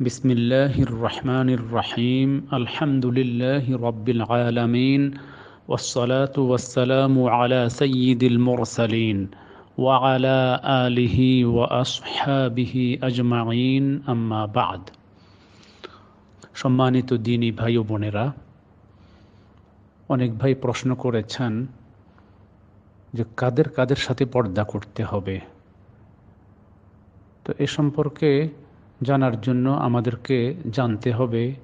بسم الله الرحمن الرحيم الحمد لله رب العالمين والصلاة والسلام على سيد المرسلين وعلى آله وأصحابه أجمعين أما بعد সম্মানিত দিনী ভাই ও বোনেরা অনেক ভাই প্রশ্ন করেছেন যে কাদের কাদের সাথে পর্দা করতে হবে তো এ সম্পর্কে জানার জন্য আমাদেরকে জানতে হবে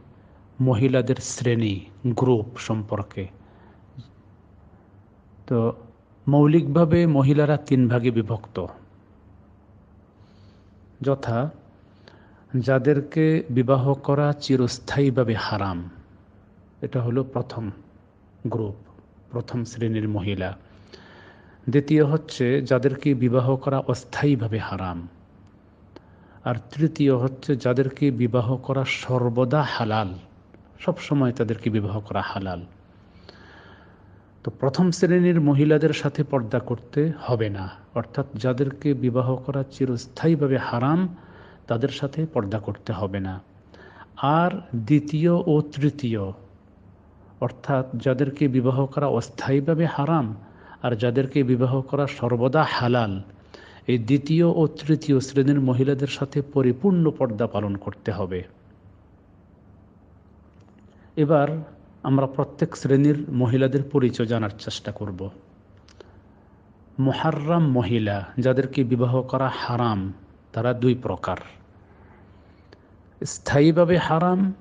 মহিলাদের শ্রেণি, গ্রুপ সম্পর্কে। তো মৌলিকভাবে মহিলারা তিন ভাগে বিভক্ত। যথা, যাদেরকে বিবাহ করা চিরস্থায়ীভাবে হারাম, এটা হলো প্রথম গ্রুপ, প্রথম শ্রেণির মহিলা। দ্বিতীয় হচ্ছে, যাদেরকে বিবাহ করা অস্থায়ীভাবে হারাম। আর তৃতীয় হচ্ছে যাদেরকে বিবাহ করা সর্বদা হালাল। সব সময় তাদেরকে বিবাহ করা হালাল। তো প্রথম শ্রেণির মহিলাদের সাথে পর্দা করতে হবে না। অর্থাৎ যাদেরকে বিবাহ করা চিরস্থায়ীভাবে হারাম, তাদের সাথে পর্দা করতে হবে না। আর দ্বিতীয় ও তৃতীয়, অর্থাৎ যাদেরকে বিবাহ করা অস্থায়ীভাবে হারাম আর যাদেরকে বিবাহ করা সর্বদা হালাল এই দ্বিতীয় ও তৃতীয় শ্রেণির মহিলাদের সাথে পরিপূর্ণ পর্দা পালন করতে হবে। এবার আমরা প্রত্যেক শ্রেণির মহিলাদের পরিচয় জানার চেষ্টা করব। মোহার্রাম মহিলা, যাদেরকে বিবাহ করা হারাম, তারা দুই প্রকার। স্থায়ীভাবে হারাম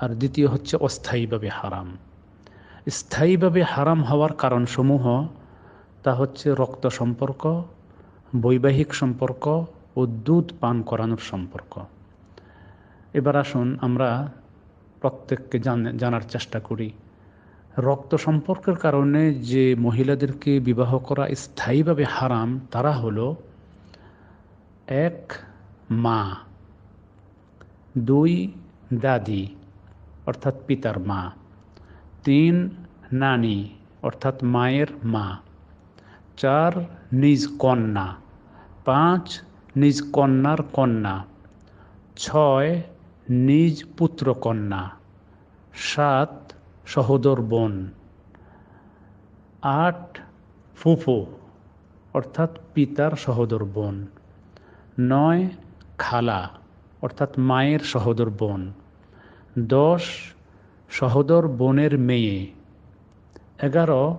আর দ্বিতীয় হচ্ছে অস্থায়ীভাবে হারাম। স্থায়ীভাবে হারাম হওয়ার কারণসমূহ তা হচ্ছে রক্ত সম্পর্ক, বৈবাহিক সম্পর্ক ও দুধ পান করানোর সম্পর্ক। এবার আসুন আমরা প্রত্যেককে জানার চেষ্টা করি। রক্ত সম্পর্কের কারণে যে মহিলাদেরকে বিবাহ করা স্থায়ীভাবে হারাম, তারা হলো এক, মা, দুই, দাদি, অর্থাৎ পিতার মা, তিন, নানি, অর্থাৎ মায়ের মা। চার নিজ কন্যা, পাঁচ নিজ কন্যার কন্যা, ছয় নিজ পুত্র কন্যা, সাত সহোদর বোন, আট ফুফু, অর্থাৎ পিতার সহোদর বোন, নয় খালা, অর্থাৎ মায়ের সহোদর বোন, দশ সহোদর বোনের মেয়ে, এগারো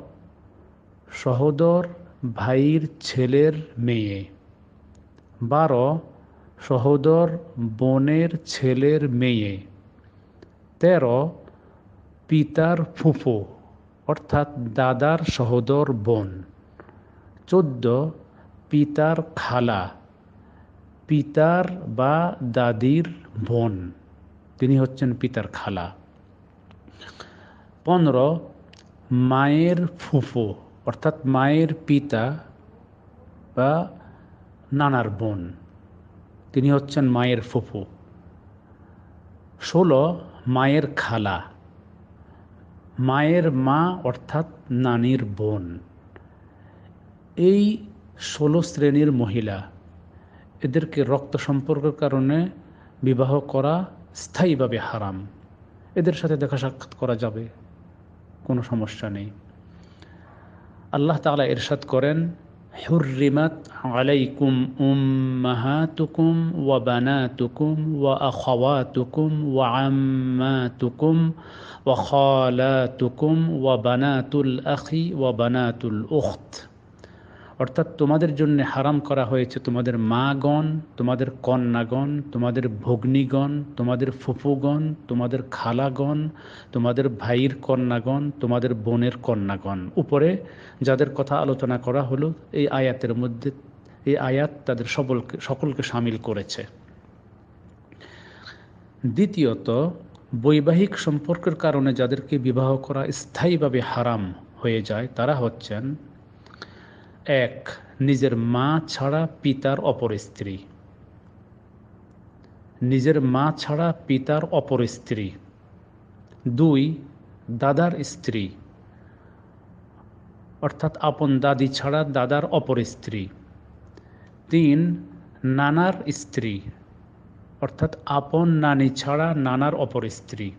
সহোদর ভাইয়ের ছেলের মেয়ে। বারো, সহোদর বোনের ছেলের মেয়ে। তেরো, পিতার ফুফু, অর্থাৎ দাদার সহোদর বোন। চোদ্দ, পিতার খালা, পিতার বা দাদির বোন। তিনি হচ্ছেন পিতার খালা। পনেরো, মায়ের ফুফু। অর্থাৎ মায়ের পিতা বা নানার বোন, তিনি হচ্ছেন মায়ের ফুফু। ষোলো, মায়ের খালা। মায়ের মা অর্থাৎ নানির বোন। এই ষোলো শ্রেণির মহিলা, এদেরকে রক্ত সম্পর্কের কারণে বিবাহ করা স্থায়ীভাবে হারাম। এদের সাথে দেখা সাক্ষাৎ করা যাবে, কোনো সমস্যা নেই। আল্লাহ তালা ইরশাদ করেন حرمت عليكم أمهاتكم وبناتكم وأخواتكم وعماتكم وخالاتكم وبنات الأخ وبنات الأخت অর্থাৎ তোমাদের জন্য হারাম করা হয়েছে তোমাদের মাগণ, তোমাদের কন্যাগণ, তোমাদের ভগ্নীগণ, তোমাদের ফুফুগণ, তোমাদের খালাগণ, তোমাদের ভাইয়ের কন্যাগণ, তোমাদের বোনের কন্যাগণ। উপরে যাদের কথা আলোচনা করা হলো, এই আয়াতের মধ্যে, এই আয়াত তাদের সকলকে সকলকে সামিল করেছে। দ্বিতীয়ত, বৈবাহিক সম্পর্কের কারণে যাদেরকে বিবাহ করা স্থায়ীভাবে হারাম হয়ে যায়, তারা হচ্ছেন এক, নিজের মা ছাড়া পিতার অপর স্ত্রী। নিজের মা ছাড়া পিতার অপর স্ত্রী। দুই, দাদার স্ত্রী। অর্থাৎ আপন দাদি ছাড়া দাদার অপর স্ত্রী। তিন, নানার স্ত্রী। অর্থাৎ আপন নানি ছাড়া নানার অপর স্ত্রী।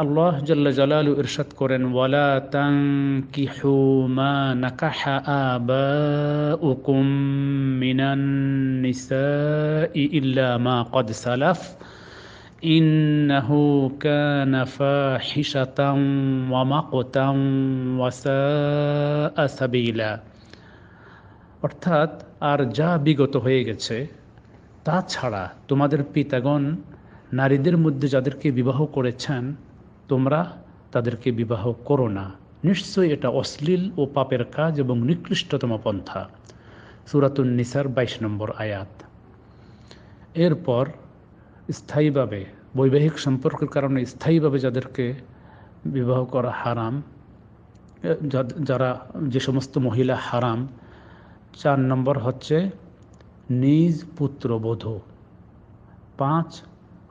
আল্লাহ জল্লা জালালু ইরশাদ করেন, ওয়ালা তানকিহু মা নাকাহা আবাউকুম মিনান নিসাই ইল্লা মা কদ সালাফ। ইন্নাহু কানা ফাহিশাতান ওয়া মাকতান ওয়া সাআ সাবিলা। অর্থাৎ আর যা বিগত হয়ে গেছে তাছাড়া তোমাদের পিতাগণ নারীদের মধ্যে যাদেরকে বিবাহ করেছেন তোমরা তাদেরকে বিবাহ করো না। নিশ্চয়ই এটা অশ্লীল ও পাপের কাজ এবং নিকৃষ্টতম পন্থা। সুরাতুন নিসার বাইশ নম্বর আয়াত। এরপর স্থায়ীভাবে, বৈবাহিক সম্পর্কের কারণে স্থায়ীভাবে যাদেরকে বিবাহ করা হারাম যারা যে সমস্ত মহিলা হারাম, চার নম্বর হচ্ছে নিজ পুত্রবধূ। পাঁচ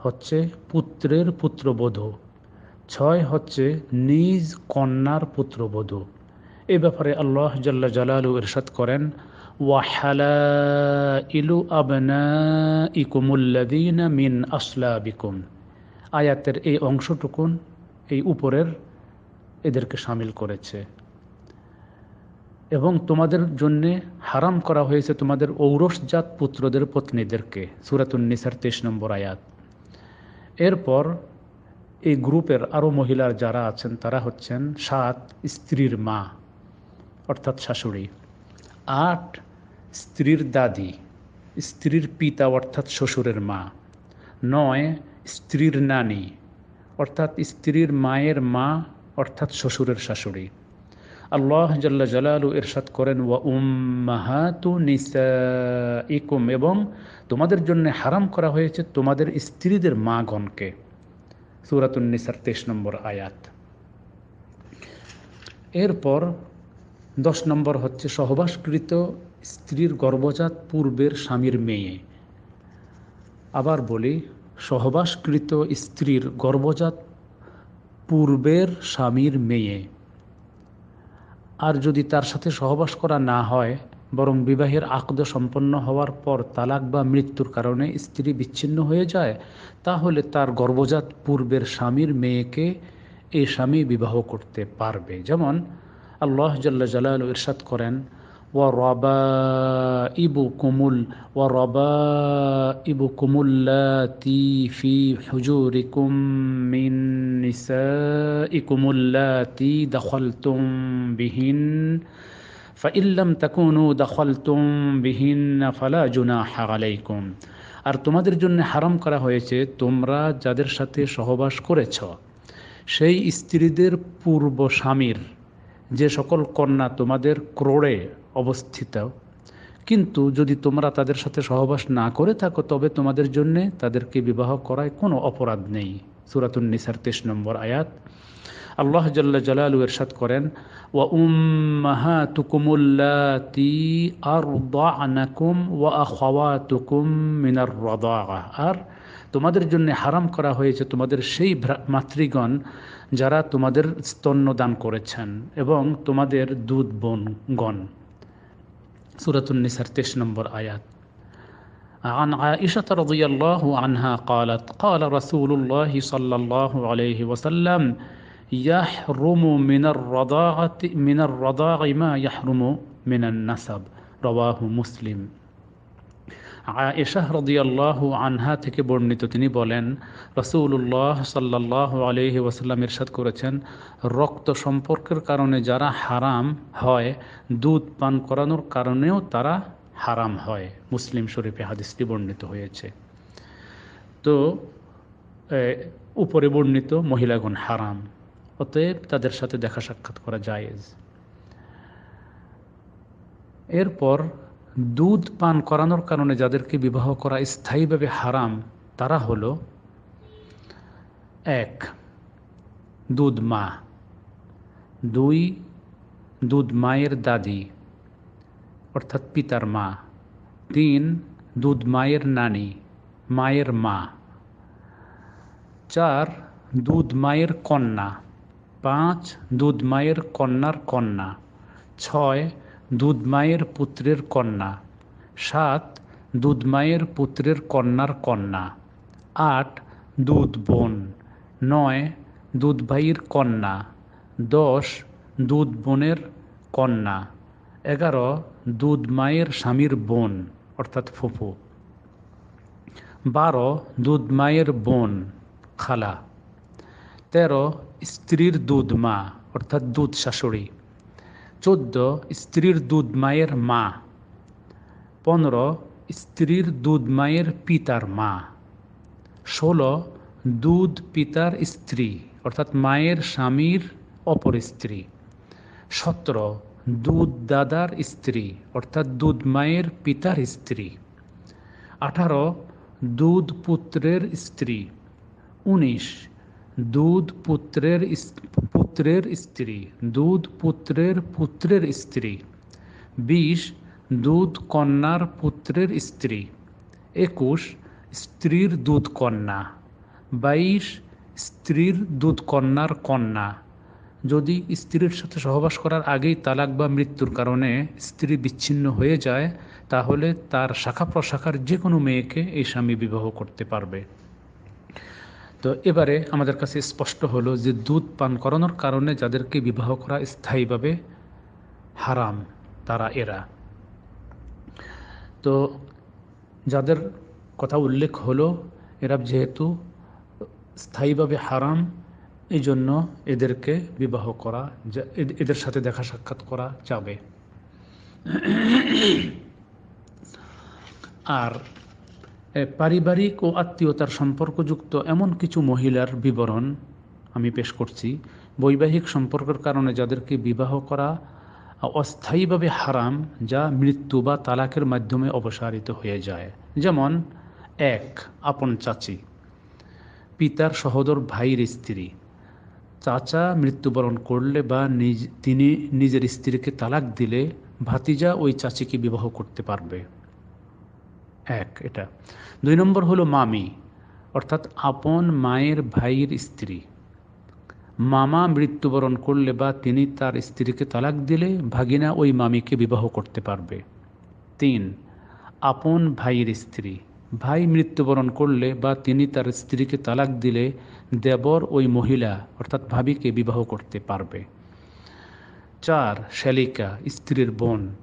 হচ্ছে পুত্রের পুত্রবধূ। ছয় হচ্ছে নিজ কন্যার পুত্রবধূ। এ ব্যাপারে আল্লাহ জাল্লা জালালু ইরশাদ করেন ইলু মিন আসলাবিকুম। আয়াতের এই অংশটুকুন এই উপরের এদেরকে সামিল করেছে। এবং তোমাদের জন্যে হারাম করা হয়েছে তোমাদের ঔরসজাত পুত্রদের পত্নীদেরকে, সুরাতুন নিসার তেইশ নম্বর আয়াত। এরপর এই গ্রুপের আরও মহিলার যারা আছেন, তারা হচ্ছেন সাত স্ত্রীর মা, অর্থাৎ শাশুড়ি। আট স্ত্রীর দাদি, স্ত্রীর পিতা, অর্থাৎ শ্বশুরের মা। নয় স্ত্রীর নানি, অর্থাৎ স্ত্রীর মায়ের মা, অর্থাৎ শ্বশুরের শাশুড়ি। আল্লাহ জাল্লা জালালু এরশাদ করেন, ওয়া উম উম্মাহাতু নিসাইকুম এবং তোমাদের জন্য হারাম করা হয়েছে তোমাদের স্ত্রীদের মাগণকে। সুরাতুন নিসার তেইশ নম্বর আয়াত। এরপর দশ নম্বর হচ্ছে, সহবাসকৃত স্ত্রীর গর্ভজাত পূর্বের স্বামীর মেয়ে। আবার বলি, সহবাসকৃত স্ত্রীর গর্ভজাত পূর্বের স্বামীর মেয়ে। আর যদি তার সাথে সহবাস করা না হয় বরং বিবাহের আকদ সম্পন্ন হওয়ার পর তালাক বা মৃত্যুর কারণে স্ত্রী বিচ্ছিন্ন হয়ে যায়, তাহলে তার গর্ভজাত পূর্বের স্বামীর মেয়েকে এই স্বামী বিবাহ করতে পারবে। যেমন আল্লাহ জাল্লা জালাল ইরশাদ করেন ও রবা ইবু কুমুল ও রবা ইবু কুমুল্লাতি ফি হুজুরিকুম দখলতুম বিহীন ফাইল্লাম তাকুনু দখল ফালা জুনা হাগালাইকুম আর তোমাদের জন্য হারাম করা হয়েছে তোমরা যাদের সাথে সহবাস করেছ। সেই স্ত্রীদের পূর্ব স্বামীর, যে সকল কন্যা তোমাদের ক্রোড়ে অবস্থিত। কিন্তু যদি তোমরা তাদের সাথে সহবাস না করে থাকো, তবে তোমাদের জন্যে তাদেরকে বিবাহ করায় কোনো অপরাধ নেই। সুরাতুন নিসার তেইশ নম্বর আয়াত। আল্লাহ জাল্লা জালালু এরশাদ করেন ওয়া উম্মাহাতুকুমুল্লাতি আরদানাকুম ওয়া আখাওয়াতুকুম মিনার রাদাআ আর তোমাদের জন্য হারাম করা হয়েছে তোমাদের সেই মাতৃগণ যারা তোমাদের স্তন্যদান করেছেন এবং তোমাদের দুধ বোনগণ সুরাতুন নিসার তেইশ নম্বর আয়াত عن عائشة رضي الله عنها قالت قال رسول الله صلى الله عليه وسلم ইয়াহরুমু মিনার রদাগতি মিনার রদাগিমা ইয়াহরুমু মিনার নাসাব রবাহু মুসলিম আয়েশাহ রদিয়াল্লাহ আনহা থেকে বর্ণিত তিনি বলেন রসুল্লাহ সাল্লাহ আলহি ওয়াসাল্লাম ইরশাদ করেছেন, রক্ত সম্পর্কের কারণে যারা হারাম হয়, দুধ পান করানোর কারণেও তারা হারাম হয়। মুসলিম শরীফে হাদিসটি বর্ণিত হয়েছে। তো উপরে বর্ণিত মহিলাগণ হারাম। অতএব তাদের সাথে দেখা সাক্ষাৎ করা জায়েজ। এরপর দুধ পান করানোর কারণে যাদেরকে বিবাহ করা স্থায়ীভাবে হারাম, তারা হল এক, দুধ মা, দুই, দুধ মায়ের দাদি, অর্থাৎ পিতার মা, তিন, দুধ মায়ের নানি, মায়ের মা, চার, দুধ মায়ের কন্যা পাঁচ, দুধ মায়ের কন্যার কন্যা। ছয়, দুধ মায়ের পুত্রের কন্যা। সাত, দুধ মায়ের পুত্রের কন্যার কন্যা। আট, দুধ বোন। নয়, দুধ ভাইয়ের কন্যা। দশ, দুধ বোনের কন্যা। এগারো, দুধ মায়ের স্বামীর বোন, অর্থাৎ ফুফু। বারো, দুধ মায়ের বোন, খালা। তেরো স্ত্রীর দুধ মা, অর্থাৎ দুধ শাশুড়ি। চোদ্দ, স্ত্রীর দুধ মায়ের মা। পনেরো, স্ত্রীর দুধ মায়ের পিতার মা। ষোলো, দুধ পিতার স্ত্রী, অর্থাৎ মায়ের স্বামীর অপর স্ত্রী। সতেরো, দুধ দাদার স্ত্রী, অর্থাৎ দুধ মায়ের পিতার স্ত্রী। আঠারো, দুধ পুত্রের স্ত্রী। উনিশ দুধ পুত্রের পুত্রের স্ত্রী, দুধ পুত্রের পুত্রের স্ত্রী। বিশ, দুধ কন্যার পুত্রের স্ত্রী। একুশ, স্ত্রীর দুধ কন্যা। বাইশ, স্ত্রীর দুধ কন্যার কন্যা। যদি স্ত্রীর সাথে সহবাস করার আগেই তালাক বা মৃত্যুর কারণে স্ত্রী বিচ্ছিন্ন হয়ে যায়, তাহলে তার শাখা প্রশাখার যে কোনো মেয়েকে এই স্বামী বিবাহ করতে পারবে। তো এবারে আমাদের কাছে স্পষ্ট হলো যে দুধ পান করানোর কারণে যাদেরকে বিবাহ করা স্থায়ীভাবে হারাম, তারা এরা। তো যাদের কথা উল্লেখ হলো, এরা যেহেতু স্থায়ীভাবে হারাম এই জন্য এদেরকে বিবাহ করা এদের সাথে দেখা সাক্ষাৎ করা যাবে। আর পারিবারিক ও আত্মীয়তার সম্পর্কযুক্ত এমন কিছু মহিলার বিবরণ আমি পেশ করছি। বৈবাহিক সম্পর্কের কারণে যাদেরকে বিবাহ করা অস্থায়ীভাবে হারাম, যা মৃত্যু বা তালাকের মাধ্যমে অপসারিত হয়ে যায়। যেমন, এক, আপন চাচি। পিতার সহোদর ভাইয়ের স্ত্রী। চাচা মৃত্যুবরণ করলে বা নিজ, তিনি নিজের স্ত্রীকে তালাক দিলে ভাতিজা ওই চাচিকে বিবাহ করতে পারবে। এক এটা। দুই নম্বর হলো মামি, অর্থাৎ আপন মায়ের ভাইয়ের স্ত্রী। মামা মৃত্যুবরণ করলে বা তিনি তার স্ত্রীকে তালাক দিলে ভাগিনা ওই মামিকে বিবাহ করতে পারবে। তিন, আপন ভাইয়ের স্ত্রী। ভাই মৃত্যুবরণ করলে বা তিনি তার স্ত্রীকে তালাক দিলে দেবর ওই মহিলা, অর্থাৎ ভাবিকে বিবাহ করতে পারবে। চার শ্যালিকা স্ত্রীর বোন।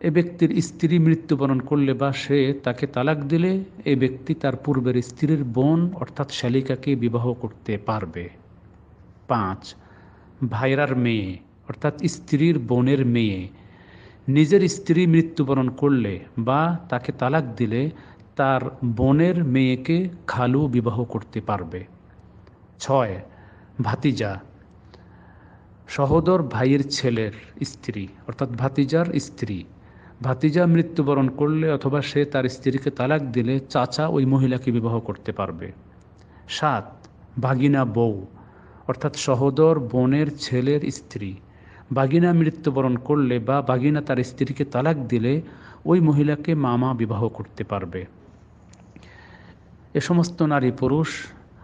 এ ব্যক্তির স্ত্রী মৃত্যুবরণ করলে বা সে তাকে তালাক দিলে, এ ব্যক্তি তার পূর্বের স্ত্রীর বোন, অর্থাৎ শালিকাকে বিবাহ করতে পারবে। পাঁচ, ভাইরার মেয়ে, অর্থাৎ স্ত্রীর বোনের মেয়ে। নিজের স্ত্রী মৃত্যুবরণ করলে বা তাকে তালাক দিলে, তার বোনের মেয়েকে খালু বিবাহ করতে পারবে। ছয়, ভাতিজা। সহোদর ভাইয়ের ছেলের স্ত্রী, অর্থাৎ ভাতিজার স্ত্রী। ভাতিজা মৃত্যুবরণ করলে অথবা সে তার স্ত্রীকে তালাক দিলে চাচা ওই মহিলাকে বিবাহ করতে পারবে। সাত, ভাগিনা বউ, অর্থাৎ সহোদর বোনের ছেলের স্ত্রী। বাগিনা মৃত্যুবরণ করলে বা বাগিনা তার স্ত্রীকে তালাক দিলে ওই মহিলাকে মামা বিবাহ করতে পারবে। এ সমস্ত নারী পুরুষ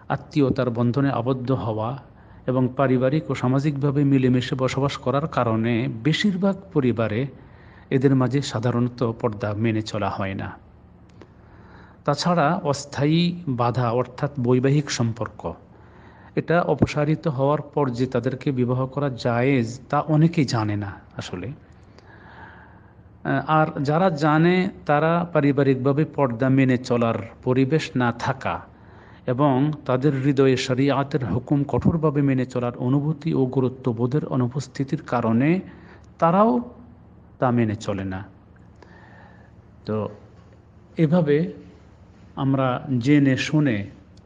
আত্মীয়তার বন্ধনে আবদ্ধ হওয়া এবং পারিবারিক ও সামাজিকভাবে মিলেমিশে বসবাস করার কারণে বেশিরভাগ পরিবারে এদের মাঝে সাধারণত পর্দা মেনে চলা হয় না। তাছাড়া অস্থায়ী বাধা অর্থাৎ বৈবাহিক সম্পর্ক, এটা অপসারিত হওয়ার পর যে তাদেরকে বিবাহ করা জায়েজ তা অনেকেই জানে না আসলে। আর যারা জানে তারা পারিবারিকভাবে পর্দা মেনে চলার পরিবেশ না থাকা এবং তাদের হৃদয়ে শরিয়াতের হুকুম কঠোরভাবে মেনে চলার অনুভূতি ও গুরুত্ববোধের অনুপস্থিতির কারণে তারাও তা মেনে চলে না। তো এভাবে আমরা জেনে শুনে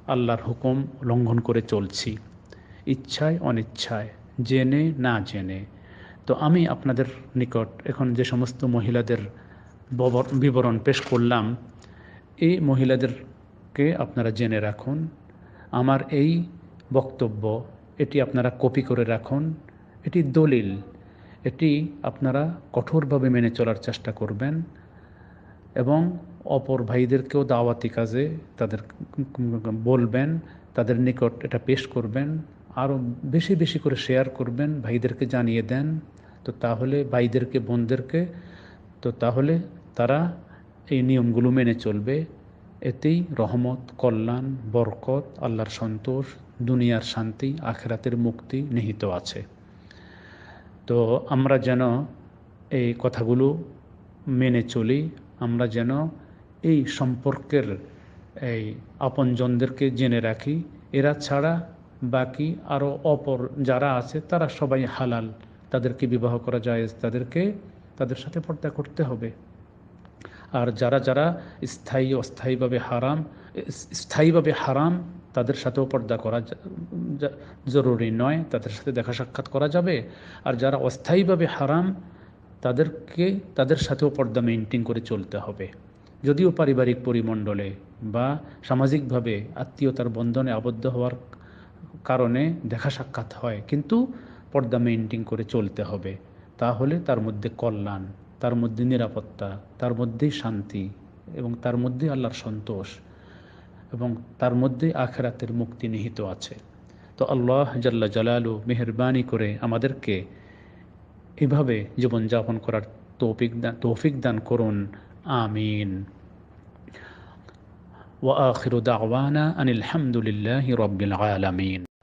আল্লাহর হুকুম লঙ্ঘন করে চলছি। ইচ্ছায়, অনিচ্ছায়, জেনে, না জেনে। তো আমি আপনাদের নিকট এখন যে সমস্ত মহিলাদের বিবরণ পেশ করলাম, এই মহিলাদেরকে আপনারা জেনে রাখুন। আমার এই বক্তব্য, এটি আপনারা কপি করে রাখুন। এটি দলিল। এটি আপনারা কঠোরভাবে মেনে চলার চেষ্টা করবেন এবং অপর ভাইদেরকেও দাওয়াতি কাজে তাদের বলবেন, তাদের নিকট এটা পেশ করবেন, আরও বেশি বেশি করে শেয়ার করবেন, ভাইদেরকে জানিয়ে দেন। তো তাহলে ভাইদেরকে, বোনদেরকে, তো তাহলে তারা এই নিয়মগুলো মেনে চলবে। এতেই রহমত, কল্যাণ, বরকত, আল্লাহর সন্তোষ, দুনিয়ার শান্তি, আখেরাতের মুক্তি নিহিত আছে। তো আমরা যেন এই কথাগুলো মেনে চলি, আমরা যেন এই সম্পর্কের এই আপনজনদেরকে জেনে রাখি। এরা ছাড়া বাকি আরও অপর যারা আছে, তারা সবাই হালাল। তাদেরকে বিবাহ করা যায়, তাদেরকে তাদের সাথে পর্দা করতে হবে। আর যারা যারা স্থায়ী, অস্থায়ীভাবে হারাম, স্থায়ীভাবে হারাম তাদের সাথেও পর্দা করা জরুরি নয়, তাদের সাথে দেখা সাক্ষাৎ করা যাবে। আর যারা অস্থায়ীভাবে হারাম, তাদেরকে, তাদের সাথেও পর্দা মেনটেন করে চলতে হবে। যদিও পারিবারিক পরিমণ্ডলে বা সামাজিকভাবে আত্মীয়তার বন্ধনে আবদ্ধ হওয়ার কারণে দেখা সাক্ষাৎ হয়, কিন্তু পর্দা মেনটেন করে চলতে হবে। তাহলে তার মধ্যে কল্যাণ, তার মধ্যে নিরাপত্তা, তার মধ্যেই শান্তি এবং তার মধ্যে আল্লাহর সন্তোষ। এবং তার মধ্যে আখেরাতের মুক্তি নিহিত আছে। তো আল্লাহ জাল্লা জালালু মেহরবানি করে আমাদেরকে এভাবে জীবনযাপন করার তৌফিক দান তৌফিক দান করুন। আমিন। ওয়া আখিরু দাওয়ানা আনিল হামদুলিল্লাহি রব্বিল আলামিন।